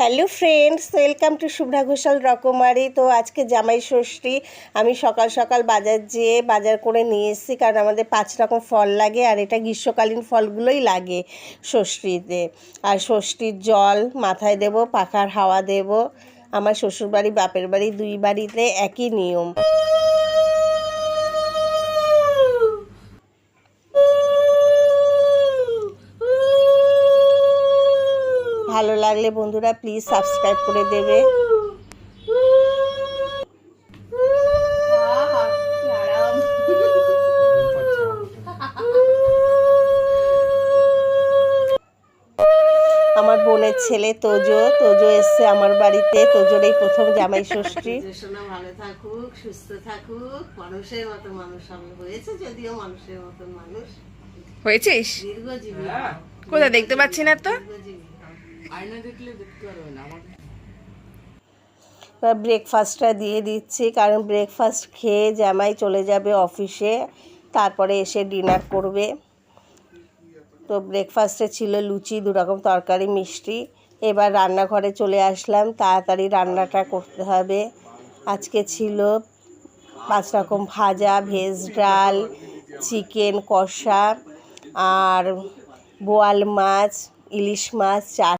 Hello friends, welcome to Shubhra Ghoshal রকমারি। তো আজকে জামাই ষষ্ঠী, আমি সকাল সকাল বাজার যেয়ে বাজার করে নিয়ে এসেছি, কারণ আমাদের পাঁচ রকম ফল লাগে, আর এটা গ্রীষ্মকালীন ফলগুলোই লাগে ষষ্ঠীতে। আর ষষ্ঠীর জল মাথায় দেব, পাখার হাওয়া দেব। আমার শ্বশুরবাড়ি, বাপের বাড়ি দুই বাড়িতে একই নিয়ম। ভালো লাগলে বন্ধুরা প্লিজ সাবস্ক্রাইব করে দেবে। আমার বোনের ছেলে তোজো তোজো এসছে আমার বাড়িতে। তোজোর এই প্রথম জামাই ষষ্ঠী। ভালো থাকুক সুস্থ থাকুক মানুষের মতো মানুষ আমি হয়েছে যদিও মানুষের মতো মানুষ। হয়েছিস? দীর্ঘজীবী। কোথায় দেখতে পাচ্ছি না তো? দীর্ঘজীবী এবার ব্রেকফাস্টটা দিয়ে দিচ্ছি, কারণ ব্রেকফাস্ট খেয়ে জামাই চলে যাবে অফিসে তারপরে এসে ডিনার করবে। তো ব্রেকফাস্টে ছিল লুচি দু রকম তরকারি, মিষ্টি। এবার রান্নাঘরে চলে আসলাম, তাড়াতাড়ি রান্নাটা করতে হবে। আজকে ছিল পাঁচ রকম ভাজা, ভেজ ডাল, চিকেন কষা, আর বোয়াল মাছ, ইলিশ মাছ চাট